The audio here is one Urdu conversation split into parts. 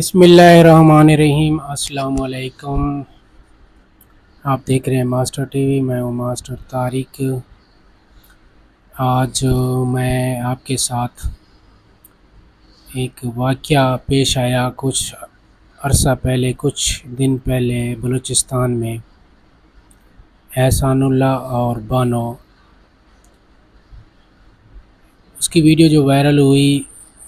بسم اللہ الرحمن الرحیم۔ السلام علیکم۔ آپ دیکھ رہے ہیں ماسٹر ٹی وی۔ میں ہوں ماسٹر طارق۔ آج میں آپ کے ساتھ ایک واقعہ پیش آیا۔ کچھ عرصہ پہلے، کچھ دن پہلے بلوچستان میں احسان اللہ اور بانو۔ اس کی ویڈیو جو وائرل ہوئی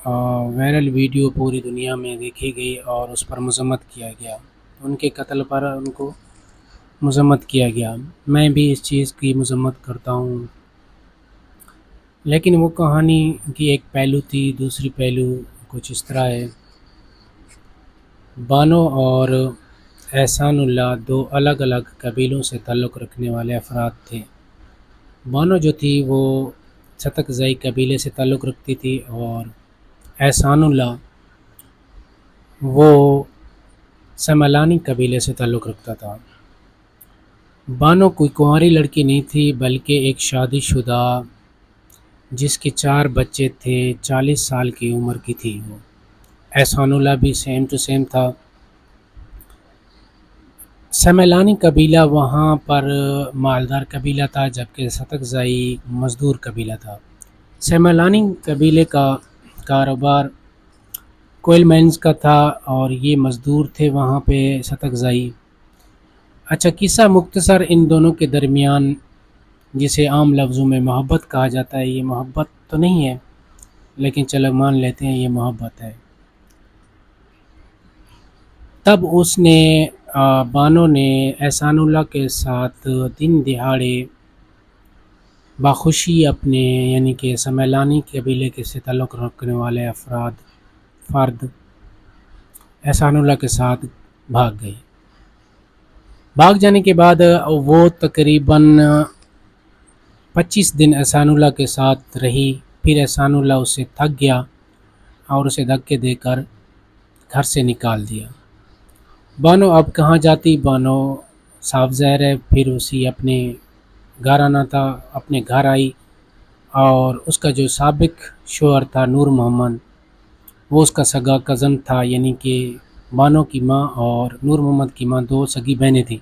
وائرل ویڈیو پوری دنیا میں دیکھی گئی اور اس پر مذمت کیا گیا۔ ان کے قتل پر ان کو مذمت کیا گیا۔ میں بھی اس چیز کی مذمت کرتا ہوں۔ لیکن وہ کہانی کی ایک پہلو تھی، دوسری پہلو کچھ اس طرح ہے۔ بانو اور احسان اللہ دو الگ الگ قبیلوں سے تعلق رکھنے والے افراد تھے۔ بانو جو تھی، وہ چھتک زئی قبیلے سے تعلق رکھتی تھی اور احسان اللہ، وہ سملانی قبیلے سے تعلق رکھتا تھا۔ بانو کوئی کنواری لڑکی نہیں تھی، بلکہ ایک شادی شدہ، جس کے چار بچے تھے، چالیس سال کی عمر کی تھی وہ۔ احسان اللہ بھی سیم ٹو سیم تھا۔ سمیلانی قبیلہ وہاں پر مالدار قبیلہ تھا، جبکہ ستک زائی مزدور قبیلہ تھا۔ سمیلانی قبیلے کا کاروبار کوئل مینز کا تھا اور یہ مزدور تھے وہاں پہ ستک زائی۔ اچھا قصہ مختصر ان دونوں کے درمیان، جسے عام لفظوں میں محبت کہا جاتا ہے، یہ محبت تو نہیں ہے، لیکن چلو مان لیتے ہیں یہ محبت ہے۔ تب اس نے بانو نے احسان اللہ کے ساتھ دن دہاڑے باخوشی اپنے یعنی کہ سمیلانی قبیلے کے سے تعلق رکھنے والے افراد، فرد احسان اللہ کے ساتھ بھاگ گئے۔ بھاگ جانے کے بعد وہ تقریباً پچیس دن احسان اللہ کے ساتھ رہی۔ پھر احسان اللہ اسے تھک گیا اور اسے دھکے دے کر گھر سے نکال دیا۔ بانو، اب کہاں جاتی؟ بانو صاف زہر ہے۔ پھر اسی اپنے گھر آنا تھا، اپنے گھر آئی اور اس کا جو سابق شوہر تھا نور محمد، وہ اس کا سگا کزن تھا یعنی کہ بانو کی ماں اور نور محمد کی ماں دو سگی بہنیں تھیں۔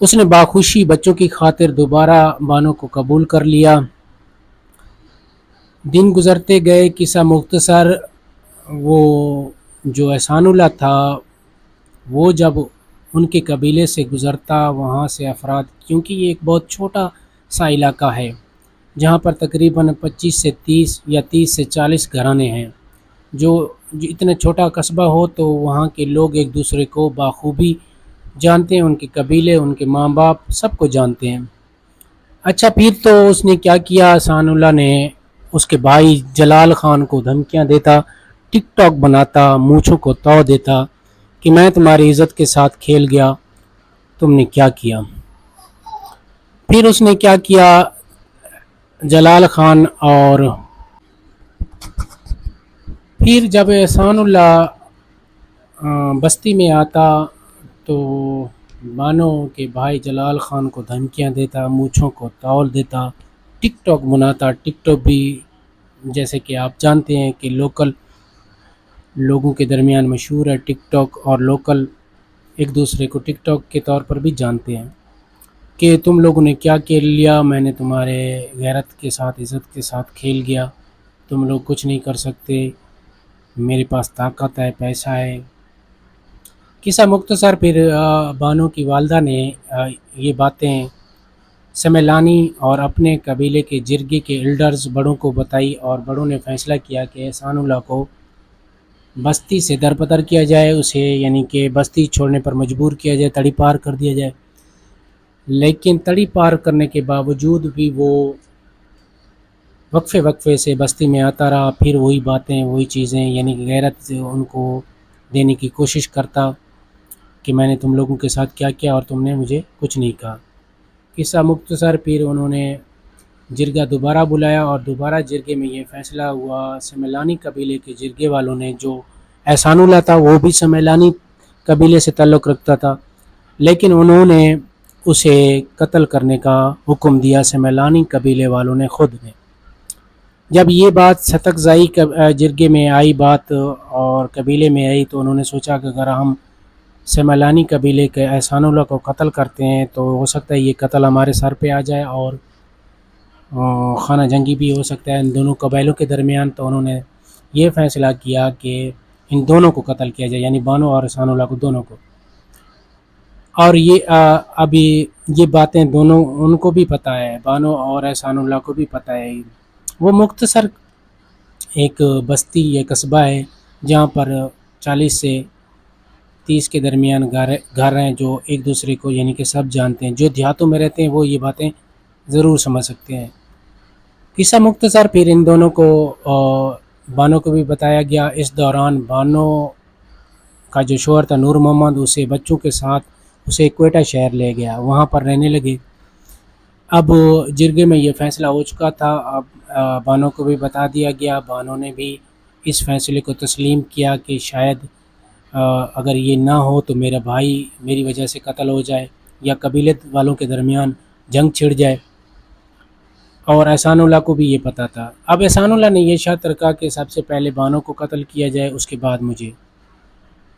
اس نے باخوشی بچوں کی خاطر دوبارہ بانو کو قبول کر لیا۔ دن گزرتے گئے، قصہ مختصر، وہ جو احسان اللہ تھا، وہ جب ان کے قبیلے سے گزرتا وہاں سے افراد، کیونکہ یہ ایک بہت چھوٹا سا علاقہ ہے، جہاں پر تقریباً پچیس سے تیس یا تیس سے چالیس گھرانے ہیں۔ جو اتنا چھوٹا قصبہ ہو تو وہاں کے لوگ ایک دوسرے کو بخوبی جانتے ہیں، ان کے قبیلے، ان کے ماں باپ سب کو جانتے ہیں۔ اچھا پھر تو اس نے کیا کیا؟ احسان اللہ نے اس کے بھائی جلال خان کو دھمکیاں دیتا، ٹک ٹاک بناتا، مونچھوں کو تو دیتا۔ کہ میں تمہاری عزت کے ساتھ کھیل گیا، تم نے کیا کیا؟ پھر اس نے کیا کیا؟ جلال خان اور پھر جب احسان اللہ بستی میں آتا تو مانو کہ بھائی جلال خان کو دھمکیاں دیتا، مونچھوں کو تول دیتا۔ ٹک ٹاک بناتا ٹک ٹاک بھی جیسے کہ آپ جانتے ہیں کہ لوکل لوگوں کے درمیان مشہور ہے ٹک ٹاک اور لوکل ایک دوسرے کو ٹک ٹاک کے طور پر بھی جانتے ہیں۔ کہ تم لوگوں نے کیا کھیل لیا؟ میں نے تمہارے غیرت کے ساتھ، عزت کے ساتھ کھیل گیا۔ تم لوگ کچھ نہیں کر سکتے۔ میرے پاس طاقت ہے، پیسہ ہے۔ قصہ مختصر، پھر بانو کی والدہ نے یہ باتیں سمیلانی اور اپنے قبیلے کے جرگے کے ایلڈرز بڑوں کو بتائی اور بڑوں نے فیصلہ کیا کہ احسان اللہ کو بستی سے درپتر کیا جائے، اسے یعنی کہ بستی چھوڑنے پر مجبور کیا جائے، تڑی پار کر دیا جائے۔ لیکن تڑی پار کرنے کے باوجود بھی وہ وقفے وقفے سے بستی میں آتا رہا۔ پھر وہی باتیں، وہی چیزیں یعنی کہ غیرت سے ان کو دینے کی کوشش کرتا کہ میں نے تم لوگوں کے ساتھ کیا کیا اور تم نے مجھے کچھ نہیں کہا۔ قصہ مختصر پھر انہوں نے جرگہ دوبارہ بلایا اور دوبارہ جرگے میں یہ فیصلہ ہوا، سمیلانی قبیلے کے جرگے والوں نے جو احسان اللہ تھا، وہ بھی سمیلانی قبیلے سے تعلق رکھتا تھا۔ لیکن انہوں نے اسے قتل کرنے کا حکم دیا، سمیلانی قبیلے والوں نے خود نے۔ جب یہ بات ستک زائی جرگے میں آئی بات اور قبیلے میں آئی تو انہوں نے سوچا کہ اگر ہم سیملانی قبیلے کے احسان اللہ کو قتل کرتے ہیں تو ہو سکتا ہے یہ قتل ہمارے سر پہ آ جائے اور خانہ جنگی بھی ہو سکتا ہے۔ ان دونوں قبیلوں کے درمیان تو انہوں نے یہ فیصلہ کیا کہ ان دونوں کو قتل کیا جائے یعنی بانو اور احسان اللہ کو دونوں کو۔ اور یہ ابھی یہ باتیں دونوں ان کو بھی پتہ ہے، بانو اور احسان اللہ کو بھی پتہ ہے۔ وہ مختصر ایک بستی یا قصبہ ہے جہاں پر چالیس سے تیس کے درمیان گھر گھر ہیں جو ایک دوسرے کو یعنی کہ سب جانتے ہیں۔ جو دیہاتوں میں رہتے ہیں وہ یہ باتیں ضرور سمجھ سکتے ہیں۔ قصہ مختصر پھر ان دونوں کو بانو کو بھی بتایا گیا۔ اس دوران بانو کا جو شوہر تھا، نور محمد اسے بچوں کے ساتھ اسے کوئٹہ شہر لے گیا، وہاں پر رہنے لگے اب جرگے میں یہ فیصلہ ہو چکا تھا۔ اب بانو کو بھی بتا دیا گیا۔ بانو نے بھی اس فیصلے کو تسلیم کیا کہ شاید اگر یہ نہ ہو تو میرا بھائی میری وجہ سے قتل ہو جائے یا قبیلت والوں کے درمیان جنگ چھڑ جائے۔ اور احسان اللہ کو بھی یہ پتہ تھا۔ اب احسان اللہ نے یہ شرط رکھا کہ سب سے پہلے بانو کو قتل کیا جائے، اس کے بعد مجھے۔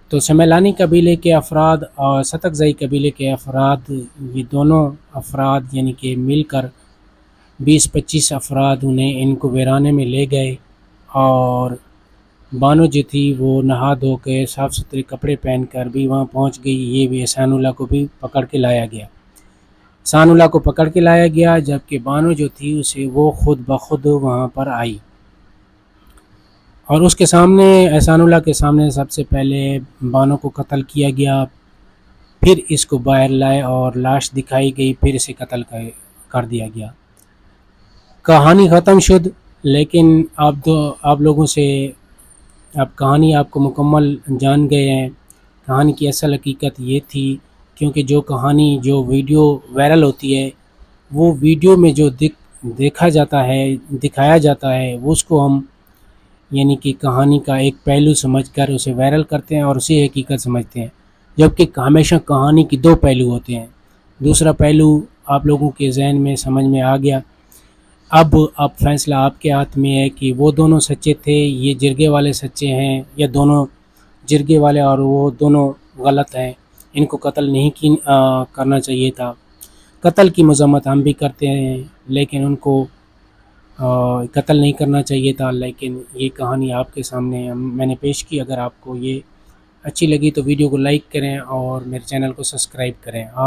تو سمیلانی قبیلے کے افراد اور ستک زئی قبیلے کے افراد، یہ دونوں افراد یعنی کہ مل کر بیس پچیس افراد انہیں ان کو ویرانے میں لے گئے اور بانو جو تھی وہ نہا دھو کے صاف ستھرے کپڑے پہن کر بھی وہاں پہنچ گئی۔ یہ بھی احسان اللہ کو بھی پکڑ کے لایا گیا۔ احسان اللہ کو پکڑ کے لایا گیا، جبکہ بانو جو تھی اسے وہ خود بخود وہاں پر آئی۔ اور اس کے سامنے احسان اللہ کے سامنے سب سے پہلے بانوں کو قتل کیا گیا۔ پھر اس کو باہر لائے اور لاش دکھائی گئی، پھر اسے قتل کر دیا گیا۔ کہانی ختم شد، لیکن آپ دو آپ لوگوں سے، اب کہانی آپ کو مکمل جان گئے ہیں۔ کہانی کی اصل حقیقت یہ تھی کیونکہ جو کہانی، جو ویڈیو وائرل ہوتی ہے، وہ ویڈیو میں جو دیکھا جاتا ہے، دکھایا جاتا ہے، اس کو ہم یعنی کہ کہانی کا ایک پہلو سمجھ کر اسے وائرل کرتے ہیں اور اسی حقیقت سمجھتے ہیں۔ جبکہ ہمیشہ کہانی کی دو پہلو ہوتے ہیں۔ دوسرا پہلو آپ لوگوں کے ذہن میں، سمجھ میں آ گیا۔ اب اب فیصلہ آپ کے ہاتھ میں ہے کہ وہ دونوں سچے تھے، یہ جرگے والے سچے ہیں یا دونوں جرگے والے اور وہ دونوں غلط ہیں۔ ان کو قتل نہیں کی کرنا چاہیے تھا۔ قتل کی مذمت ہم بھی کرتے ہیں، لیکن ان کو قتل نہیں کرنا چاہیے تھا۔ لیکن یہ کہانی آپ کے سامنے میں نے پیش کی۔ اگر آپ کو یہ اچھی لگی تو ویڈیو کو لائک کریں اور میرے چینل کو سبسکرائب کریں۔